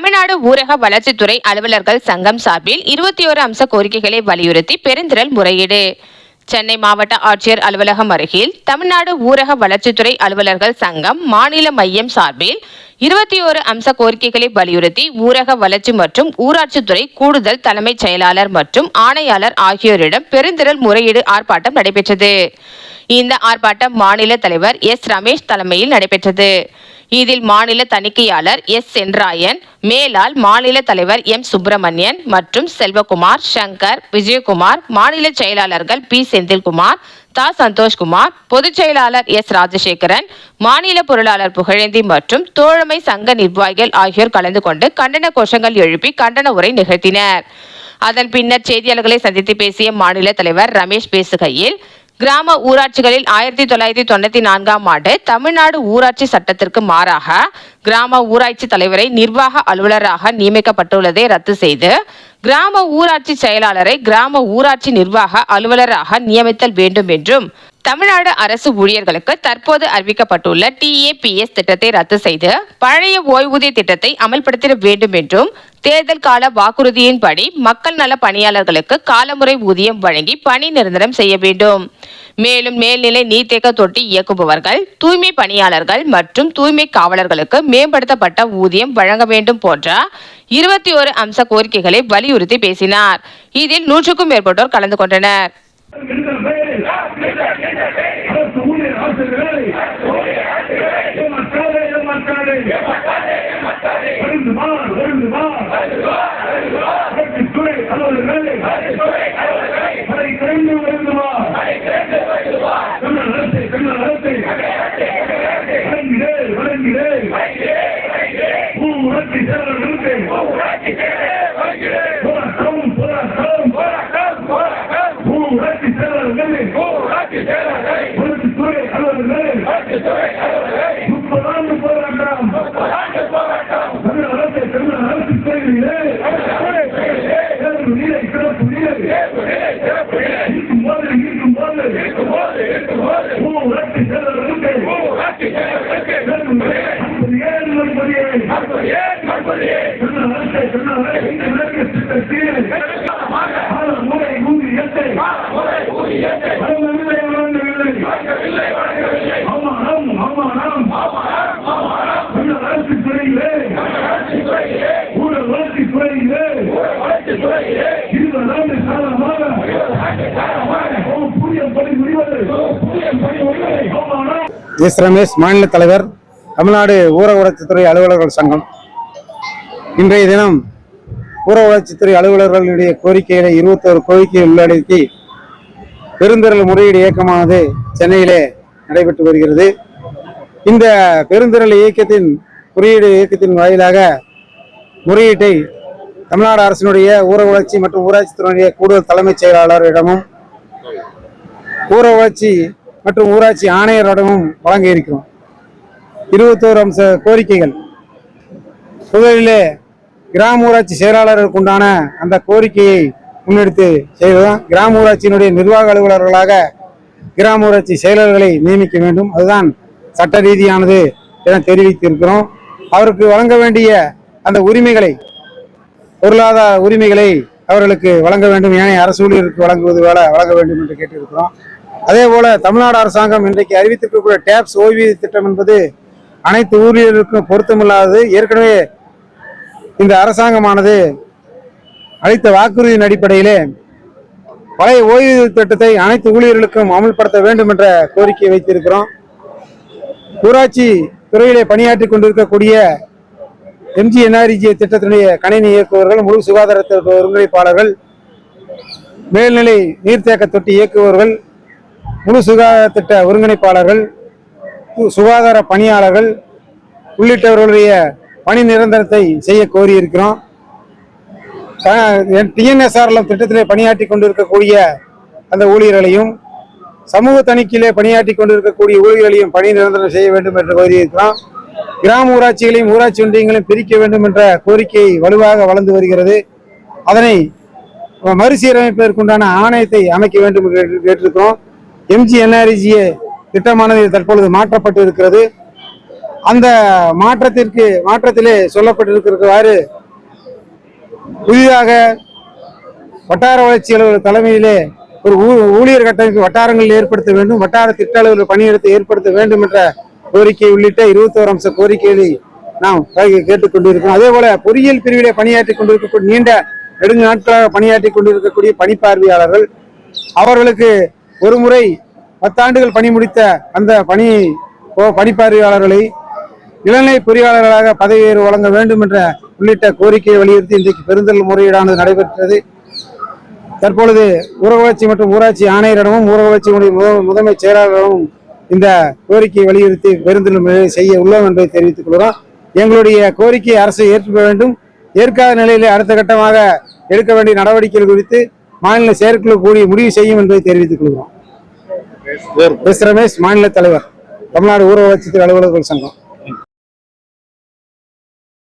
தமிழ்நாடு ஊரக வளர்ச்சித்துறை அலுவலர்கள் சங்கம் சார்பில் இருபத்தி ஓரு அம்ச கோரிக்கைகளை வலியுறுத்தி பெருந்திரள் முறையீடு. சென்னை மாவட்ட ஆட்சியர் அலுவலகம் அருகில் தமிழ்நாடு ஊரக வளர்ச்சித்துறை அலுவலர்கள் சங்கம் மாநில மையம் சார்பில் இருபத்தி ஓரு அம்ச கோரிக்கைகளை வலியுறுத்தி ஊரக வளர்ச்சி மற்றும் ஊராட்சித்துறை கூடுதல் தலைமைச் செயலாளர் மற்றும் ஆணையாளர் ஆகியோரிடம் பெருந்திரள் முறையீடு ஆர்ப்பாட்டம் நடைபெற்றது. இந்த ஆர்ப்பாட்டம் மாநில தலைவர் எஸ் ரமேஷ் தலைமையில் நடைபெற்றது. இதில் மாநில தணிக்கையாளர் எஸ். சென்ராயன் மேலாள் மாநில தலைவர் எம். சுப்பிரமணியன் மற்றும் செல்வகுமார் சங்கர் விஜயகுமார் மாநில செயலாளர்கள் பி. செந்தில்குமார் தா. சந்தோஷ்குமார் பொதுச் செயலாளர் எஸ். ராஜசேகரன் மாநில பொருளாளர் புகழேந்தி மற்றும் தோழமை சங்க நிர்வாகிகள் ஆகியோர் கலந்து கொண்டு கண்டன கோஷங்கள் எழுப்பி கண்டன உரை நிகழ்த்தினர். அதன் பின்னர் செய்தியாளர்களை சந்தித்து பேசிய மாநில தலைவர் ரமேஷ் பேசுகையில் கிராம ஊராட்சிகளில் ஆயிரத்தி தொள்ளாயிரத்தி தொண்ணூத்தி நான்காம் ஆண்டு தமிழ்நாடு ஊராட்சி சட்டத்திற்கு மாறாக கிராம ஊராட்சி தலைவரை நிர்வாக அலுவலராக நியமிக்கப்பட்டுள்ளதை ரத்து செய்து கிராம ஊராட்சி செயலாளரை கிராம ஊராட்சி நிர்வாக அலுவலராக நியமித்தல் வேண்டும் என்றும் தமிழ்நாடு அரசு ஊழியர்களுக்கு தற்போது அறிவிக்கப்பட்டுள்ள டிஏபிஎஸ் திட்டத்தை ரத்து செய்து பழைய ஓய்வூதிய திட்டத்தை அமல்படுத்திட வேண்டும் என்றும் தேர்தல் கால வாக்குறுதியின்படி மக்கள் நல பணியாளர்களுக்கு காலமுறை ஊதியம் வழங்கி பணி நிரந்தரம் செய்ய வேண்டும். மேலும் மேல்நிலை நீர்த்தேக்க தொட்டி இயக்குபவர்கள் தூய்மை பணியாளர்கள் மற்றும் தூய்மை காவலர்களுக்கு மேம்படுத்தப்பட்ட ஊதியம் வழங்க வேண்டும் போன்ற இருபத்தி ஒரு அம்ச கோரிக்கைகளை வலியுறுத்தி பேசினார். இதில் நூற்றுக்கும் மேற்பட்டோர் கலந்து கொண்டனர். என்ற பெயரில் அரசு அரசு துறையிலே ஊழல் வளர்ச்சி துறையிலே எஸ் ரமேஷ் மாநில தலைவர் தமிழ்நாடு ஊரக வளர்ச்சித்துறை அலுவலர்கள் சங்கம். இன்றைய தினம் ஊரக வளர்ச்சித்துறை அலுவலர்களுடைய கோரிக்கைகளை இருபத்தோரு கோரிக்கையை உள்ளடக்கி பெருந்திரள் முறையீடு இயக்கமானது சென்னையிலே நடைபெற்று வருகிறது. இந்த பெருந்திரள் இயக்கத்தின் குறியீடு இயக்கத்தின் வாயிலாக முறையீட்டை தமிழ்நாடு அரசினுடைய ஊரக வளர்ச்சி மற்றும் ஊராட்சித்துறையினுடைய கூடுதல் தலைமைச் செயலாளரிடமும் ஊரக வளர்ச்சி மற்றும் ஊராட்சி ஆணையரிடமும் வழங்க இருக்கிறோம். இருபத்தோரு அம்ச கோரிக்கைகள். முதலிலே கிராம ஊராட்சி செயலாளர்களுக்கு உண்டான அந்த கோரிக்கையை முன்னெடுத்து செய்வதும் கிராம ஊராட்சியினுடைய நிர்வாக அலுவலர்களாக கிராம ஊராட்சி செயலர்களை நியமிக்க வேண்டும். அதுதான் சட்ட ரீதியானது என தெரிவித்திருக்கிறோம். அவருக்கு வழங்க வேண்டிய அந்த உரிமைகளை பொருளாதார உரிமைகளை அவர்களுக்கு வழங்க வேண்டும். ஏனைய அரசு ஊழியருக்கு வழங்குவது போல வழங்க வேண்டும் என்று கேட்டிருக்கிறோம். அதே போல தமிழ்நாடு அரசாங்கம் இன்றைக்கு அறிவித்திருக்கக்கூடிய டேப்ஸ் ஓய்வூதிய திட்டம் என்பது அனைத்து ஊழியர்களுக்கும் பொருத்தமில்லாதது. ஏற்கனவே இந்த அரசாங்கமானது அளித்த வாக்குறுதியின் அடிப்படையிலே பழைய ஓய்வூதிய திட்டத்தை அனைத்து ஊழியர்களுக்கும் அமல்படுத்த வேண்டும் என்ற கோரிக்கையை வைத்திருக்கிறோம். ஊராட்சி துறையிலே பணியாற்றி கொண்டிருக்கக்கூடிய எம்ஜி என்ஆர்ஜி திட்டத்தினுடைய கணினி இயக்குபவர்கள் முழு சுகாதாரத்திற்கு ஒருங்கிணைப்பாளர்கள் மேல்நிலை நீர்த்தேக்க தொட்டி இயக்குபவர்கள் முழு சுகாதார திட்ட ஒருங்கிணைப்பாளர்கள் சுகாதார பணியாளர்கள் உள்ளிட்டவர்களுடைய பணி நிரந்தரத்தை செய்ய கோரியிருக்கிறோம். டிஎன்எஸ்ஆர்எல் திட்டத்திலே பணியாற்றி கொண்டிருக்கக்கூடிய அந்த ஊழியர்களையும் சமூக தணிக்கையிலே பணியாற்றி கொண்டிருக்கக்கூடிய ஊழியர்களையும் பணி நிரந்தரம் செய்ய வேண்டும் என்று கோரியிருக்கிறோம். கிராம ஊராட்சிகளையும் ஊராட்சி ஒன்றியங்களையும் பிரிக்க வேண்டும் என்ற கோரிக்கை வலுவாக வளர்ந்து வருகிறது. அதனை மறுசீரமைப்பதற்குண்டான ஆணையத்தை அமைக்க வேண்டும் என்று கேட்டிருக்கிறோம். எம்ஜி என்ஆர்ஜிஏ திட்டமானது தற்பொழுது மாற்றப்பட்டு இருக்கிறது அந்த மாற்றத்திற்கு மாற்றத்திலே சொல்லப்பட்டிருக்கிறவாறு புதிதாக வட்டார வளர்ச்சி அலுவலர் தலைமையிலே ஒரு ஊ- ஊழியர் கட்டமைப்பு வட்டாரங்களில் ஏற்படுத்த வேண்டும் வட்டார திட்ட அலுவலர் பணியிடத்தை ஏற்படுத்த வேண்டும் என்ற கோரிக்கை உள்ளிட்ட இருபத்தோரு அம்ச கோரிக்கைகளை நாம் கேட்டுக்கொண்டிருக்கிறோம். அதே போல பொறியியல் பிரிவிலே பணியாற்றி கொண்டிருக்கக்கூடிய நீண்ட நெடுங்க நாட்களாக பணியாற்றிக் கொண்டிருக்கக்கூடிய பணிப்பார்வையாளர்கள் அவர்களுக்கு ஒரு முறை பத்தாண்டுகள் பணி முடித்த அந்த பணி பணிப்பார்வையாளர்களை இளநிலை பொறியாளர்களாக பதவி உயர்வு வழங்க வேண்டும் என்ற உள்ளிட்ட கோரிக்கையை வலியுறுத்தி இன்றைக்கு பெருந்தல் முறையீடானது நடைபெற்றது. தற்பொழுது ஊரகவளர்ச்சி மற்றும் ஊராட்சி ஆணையரிடமும் ஊரகவளர்ச்சியினுடைய முத- முதன்மை செயலாளரிடமும் இந்த கோரிக்கையை வலியுறுத்தி பெருந்தல் செய்ய உள்ளோம் என்பதை தெரிவித்துக் கொள்கிறோம். எங்களுடைய கோரிக்கையை அரசு ஏற்க வேண்டும். ஏற்காத நிலையிலே அடுத்த கட்டமாக எடுக்க வேண்டிய நடவடிக்கைகள் குறித்து மாநில செயற்குழு கூடி முடிவு செய்யும் என்பதை தெரிவித்துக் கொள்கிறோம். எஸ் ரமேஷ் மாநில தலைவர் தமிழ்நாடு ஊரக வளர்ச்சித்துறை அலுவலர்கள் சங்கம்.